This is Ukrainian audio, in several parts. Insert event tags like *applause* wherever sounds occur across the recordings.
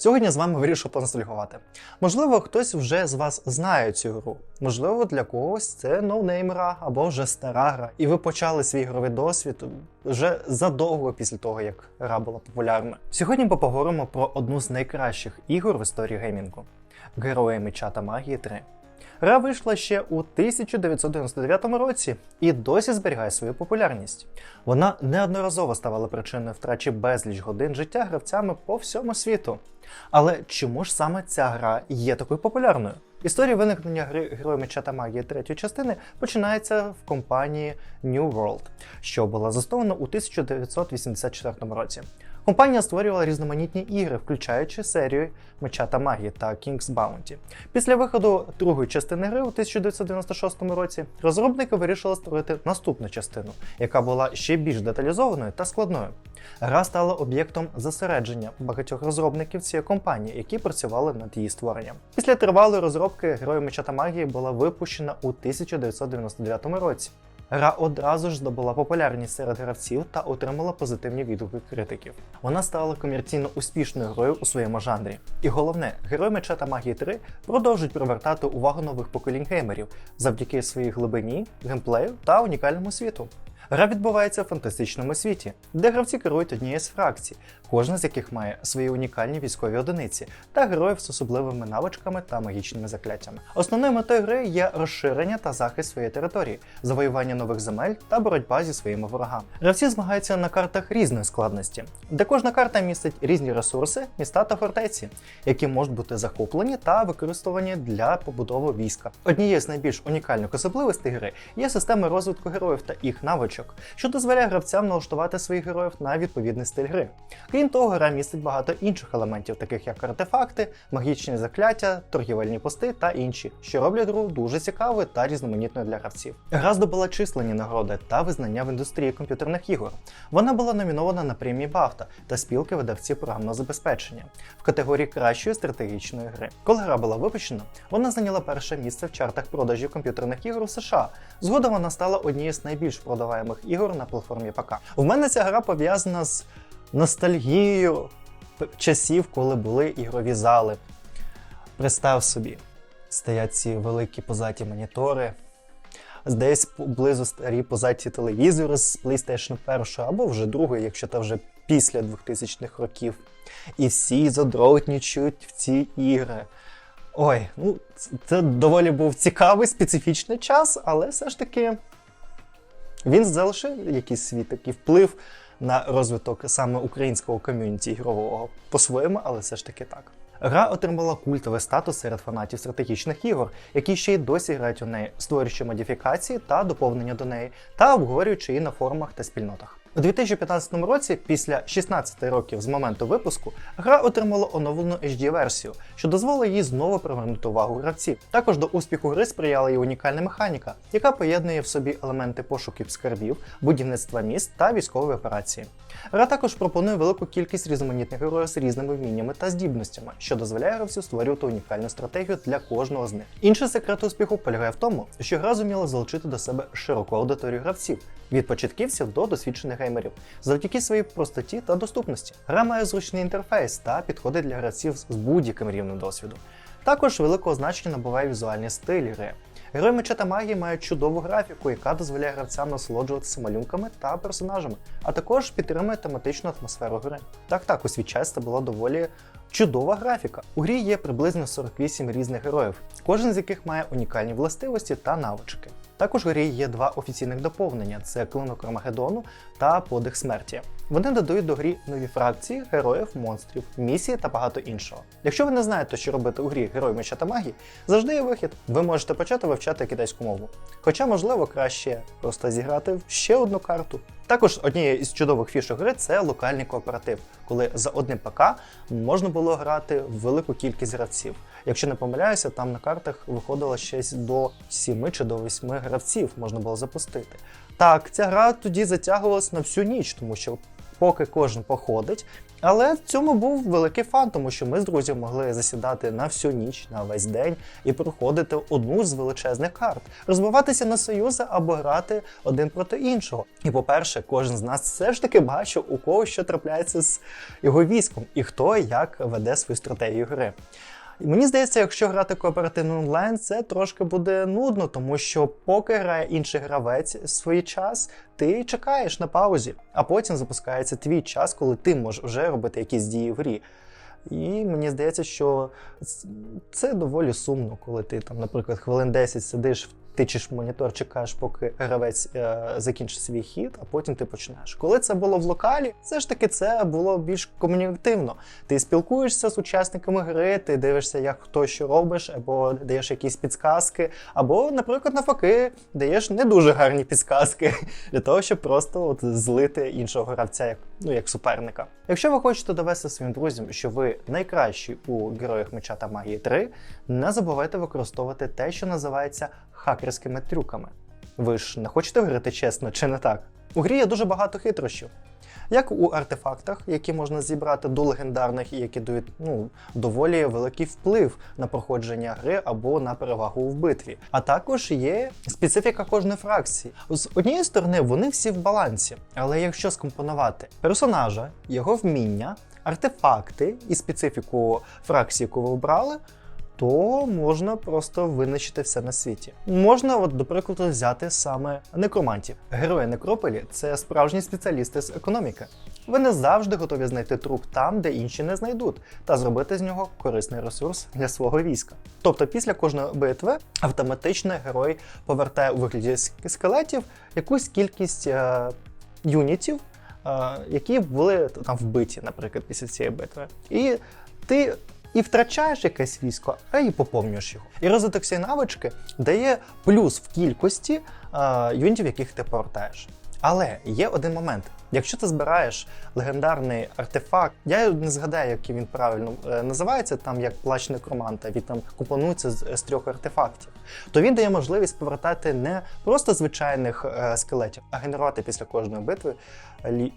Сьогодні з вами вирішив поностальгувати. Можливо, хтось вже з вас знає цю гру. Можливо, для когось це ноунеймера або вже стара гра. І ви почали свій ігровий досвід вже задовго після того, як гра була популярна. Сьогодні ми поговоримо про одну з найкращих ігор в історії геймінгу Герої меча та магії 3. Гра вийшла ще у 1999 році і досі зберігає свою популярність. Вона неодноразово ставала причиною втрачі безліч годин життя гравцями по всьому світу. Але чому ж саме ця гра є такою популярною? Історія виникнення гри Герої меча та магії третьої частини починається в компанії New World, що була заснована у 1984 році. Компанія створювала різноманітні ігри, включаючи серію Меча та магії та King's Bounty. Після виходу другої частини гри у 1996 році розробники вирішили створити наступну частину, яка була ще більш деталізованою та складною. Гра стала об'єктом зосередження багатьох розробників цієї компанії, які працювали над її створенням. Після тривалої розробки Герої меча та магії була випущена у 1999 році. Гра одразу ж здобула популярність серед гравців та отримала позитивні відгуки критиків. Вона стала комерційно успішною грою у своєму жанрі. І головне, герої меча та магії 3 продовжують привертати увагу нових поколінь геймерів завдяки своїй глибині, геймплею та унікальному світу. Гра відбувається в фантастичному світі, де гравці керують однією з фракцій, кожна з яких має свої унікальні військові одиниці та героїв з особливими навичками та магічними закляттями. Основною метою гри є розширення та захист своєї території, завоювання нових земель та боротьба зі своїми ворогами. Гравці змагаються на картах різної складності, де кожна карта містить різні ресурси, міста та фортеці, які можуть бути захоплені та використовані для побудови війська. Однією з найбільш унікальних особливостей гри є система розвитку героїв та їх навичок, що дозволяє гравцям налаштувати своїх героїв на відповідний стиль гри. Крім того, гра містить багато інших елементів, таких як артефакти, магічні закляття, торгівельні пости та інші, що роблять гру дуже цікавою та різноманітною для гравців. Гра здобула численні нагороди та визнання в індустрії комп'ютерних ігор. Вона була номінована на премії BAFTA та спілки видавців програмного забезпечення в категорії кращої стратегічної гри. Коли гра була випущена, вона зайняла перше місце в чартах продажів комп'ютерних ігор у США. Згодом вона стала однією з найбільш продаваємих ігор на платформі ПК. У мене ця гра пов'язана з ностальгією часів, коли були ігрові зали. Представ собі, стоять ці великі позаті монітори, десь поблизу старі позаті телевізори з PlayStation 1 або вже другої, якщо це вже після 2000-х років. І всі задротнічують в ці ігри. Ой, ну це доволі був цікавий специфічний час, але все ж таки він залишив якийсь свій такий вплив на розвиток саме українського ком'юніті ігрового по-своєму, але все ж таки так. Гра отримала культовий статус серед фанатів стратегічних ігор, які ще й досі грають у неї, створюючи модифікації та доповнення до неї, та обговорюючи її на форумах та спільнотах. У 2015 році, після 16 років з моменту випуску, гра отримала оновлену HD-версію, що дозволила їй знову привернути увагу гравців. Також до успіху гри сприяла її унікальна механіка, яка поєднує в собі елементи пошуків скарбів, будівництва міст та військової операції. Гра також пропонує велику кількість різноманітних героїв з різними вміннями та здібностями, що дозволяє гравцю створювати унікальну стратегію для кожного з них. Інший секрет успіху полягає в тому, що гра зуміла залучити до себе широку аудиторію гравців від початківців до досвідчених геймерів, завдяки своїй простоті та доступності. Гра має зручний інтерфейс та підходить для гравців з будь-яким рівнем досвіду. Також великого значення набуває візуальний стиль гри. Герої меча та магії мають чудову графіку, яка дозволяє гравцям насолоджуватися малюнками та персонажами, а також підтримує тематичну атмосферу гри. Так так, у свій час це була доволі чудова графіка. У грі є приблизно 48 різних героїв, кожен з яких має унікальні властивості та навички. Також у грі є два офіційних доповнення: це клинок Армагеддону та подих смерті. Вони додають до грі нові фракції, героїв, монстрів, місії та багато іншого. Якщо ви не знаєте, що робити у грі Герой меча та магії, завжди є вихід. Ви можете почати вивчати китайську мову. Хоча, можливо, краще просто зіграти в ще одну карту. Також однією із чудових фішок гри це локальний кооператив, коли за одним ПК можна було грати в велику кількість гравців. Якщо не помиляюся, там на картах виходило щось до 7 чи до 8 гравців можна було запустити. Так, ця гра тоді затягувалась на всю ніч, тому що поки кожен походить, Але цьому був великий фан, тому що ми з друзями могли засідати на всю ніч, на весь день і проходити одну з величезних карт, розбиватися на союзи або грати один проти іншого. І по-перше, кожен з нас все ж таки бачив, у кого що трапляється з його військом, і хто як веде свою стратегію гри. І мені здається, якщо грати кооперативно онлайн, це трошки буде нудно, тому що поки грає інший гравець свій час, ти чекаєш на паузі, а потім запускається твій час, коли ти можеш вже робити якісь дії в грі. І мені здається, що це доволі сумно, коли ти там, наприклад, хвилин 10 сидиш тичиш в монітор, чекаєш, поки гравець е, закінчить свій хід, а потім ти почнеш. Коли це було в локалі, все ж таки це було більш комунікативно. Ти спілкуєшся з учасниками гри, ти дивишся, як хто що робиш, або даєш якісь підсказки, або, наприклад, навпаки, даєш не дуже гарні підсказки *laughs* для того, щоб просто от злити іншого гравця, як ну як суперника. Якщо ви хочете довести своїм друзям, що ви найкращі у героях меча та магії 3, не забувайте використовувати те, що називається хакерськими трюками. Ви ж не хочете грати чесно, чи не так? У грі є дуже багато хитрощів. Як у артефактах, які можна зібрати до легендарних і які дають ну, доволі великий вплив на проходження гри або на перевагу в битві. А також є специфіка кожної фракції. З однієї сторони, вони всі в балансі, але якщо скомпонувати персонажа, його вміння, артефакти і специфіку фракції, яку ви обрали, то можна просто винищити все на світі. Можна, от, до прикладу, взяти саме некромантів. Герої некрополі це справжні спеціалісти з економіки. Вони завжди готові знайти труп там, де інші не знайдуть, та зробити з нього корисний ресурс для свого війська. Тобто, після кожної битви автоматично герой повертає у вигляді скелетів якусь кількість е, юнітів, е, які були там вбиті, наприклад, після цієї битви. І ти і втрачаєш якесь військо, а і поповнюєш його. І розвиток цієї навички дає плюс в кількості е, юнітів, яких ти повертаєш. Але є один момент: якщо ти збираєш легендарний артефакт, я не згадаю, який він правильно е, називається, там як плач некроманта, він там компонується з, з трьох артефактів, то він дає можливість повертати не просто звичайних е, скелетів, а генерувати після кожної битви лі...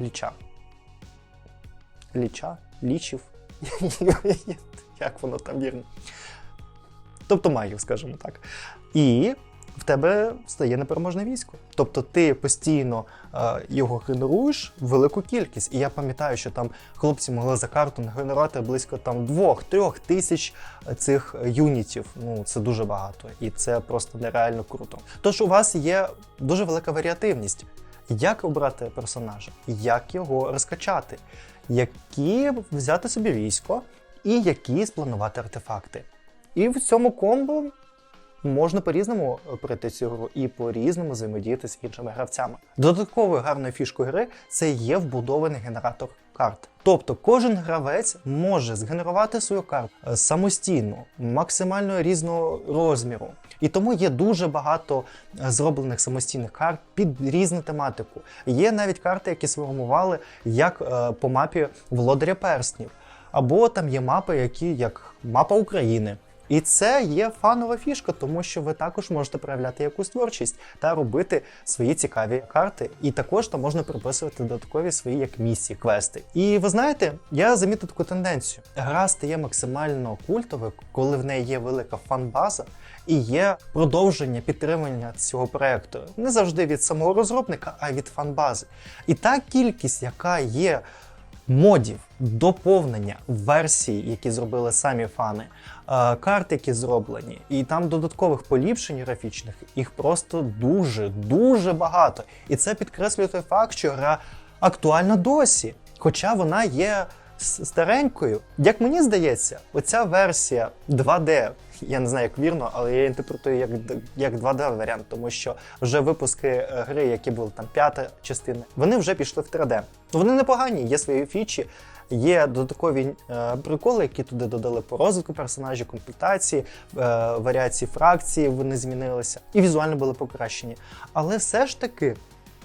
ліча. Ліча, лічів. *laughs* Як воно там вірно? Тобто магів, скажімо так. І в тебе стає непереможне військо. Тобто ти постійно е, його генеруєш в велику кількість. І я пам'ятаю, що там хлопці могли за карту генерувати близько там двох-трьох тисяч цих юнітів. Ну це дуже багато, і це просто нереально круто. Тож у вас є дуже велика варіативність. Як обрати персонажа, як його розкачати, які взяти собі військо і які спланувати артефакти. І в цьому комбо можна по-різному пройти цю гру і по-різному взаємодіяти з іншими гравцями. Додатковою гарною фішкою гри це є вбудований генератор карт. Тобто кожен гравець може згенерувати свою карту е, самостійно, максимально різного розміру. І тому є дуже багато е, зроблених самостійних карт під різну тематику. Є навіть карти, які сформували як е, по мапі Володаря Перснів. Або там є мапи, які як мапа України. І це є фанова фішка, тому що ви також можете проявляти якусь творчість та робити свої цікаві карти. І також там можна приписувати додаткові свої як місії, квести. І ви знаєте, я замітив таку тенденцію. Гра стає максимально культовою, коли в неї є велика фан-база і є продовження підтримання цього проекту. Не завжди від самого розробника, а від фан-бази. І та кількість, яка є модів, доповнення версії, які зробили самі фани, е, карт, які зроблені, і там додаткових поліпшень графічних, їх просто дуже дуже багато. І це підкреслює той факт, що гра актуальна досі, хоча вона є старенькою. Як мені здається, оця версія 2D, я не знаю, як вірно, але я інтерпретую як як 2D варіант, тому що вже випуски е, гри, які були там п'ята частина, вони вже пішли в 3D. Вони непогані, є свої фічі. Є додаткові е, приколи, які туди додали по розвитку персонажів, комплектації, е, варіації фракції, вони змінилися і візуально були покращені. Але все ж таки,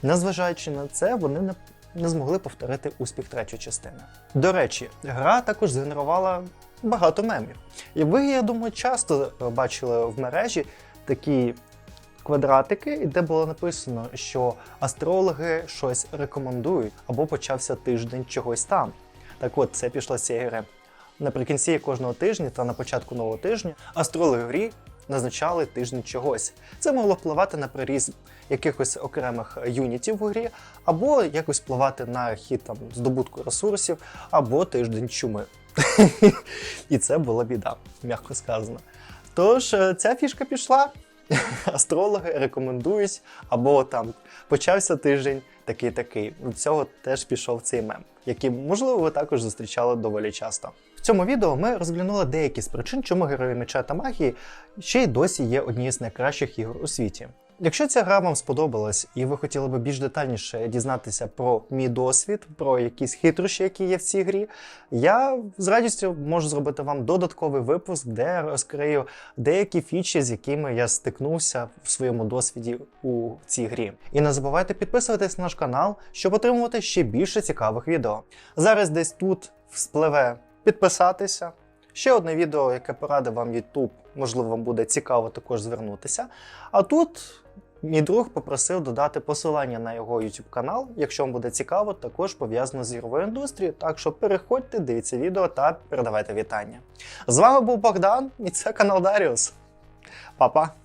незважаючи на це, вони не не змогли повторити успіх третьої частини. До речі, гра також згенерувала багато мемів. І ви, я думаю, часто бачили в мережі такі квадратики, де було написано, що астрологи щось рекомендують або почався тиждень чогось там. Так от, це пішло з цієї гри. Наприкінці кожного тижня та на початку нового тижня астрологи грі назначали тиждень чогось. Це могло впливати на приріз якихось окремих юнітів в грі, або якось впливати на хід там здобутку ресурсів, або тиждень чуми. *laughs* І це була біда, м'яко сказано. Тож е, ця фішка пішла. *laughs* Астрологи рекомендують, або там почався тиждень такий-такий. Від цього теж пішов цей мем, який, можливо, ви також зустрічали доволі часто. Цьому відео ми розглянули деякі з причин, чому герої меча та магії ще й досі є однією з найкращих ігор у світі. Якщо ця гра вам сподобалась і ви хотіли би більш детальніше дізнатися про мій досвід, про якісь хитрощі, які є в цій грі, я з радістю можу зробити вам додатковий випуск, де розкрию деякі фічі, з якими я стикнувся в своєму досвіді у цій грі. І не забувайте підписуватись на наш канал, щоб отримувати ще більше цікавих відео. Зараз десь тут вспливе підписатися. Ще одне відео, яке порадив вам YouTube, можливо, вам буде цікаво також звернутися. А тут мій друг попросив додати посилання на його YouTube канал, якщо вам буде цікаво, також пов'язано з ігровою індустрією. Так що переходьте, дивіться відео та передавайте вітання. З вами був Богдан, і це канал Даріус. Па-па!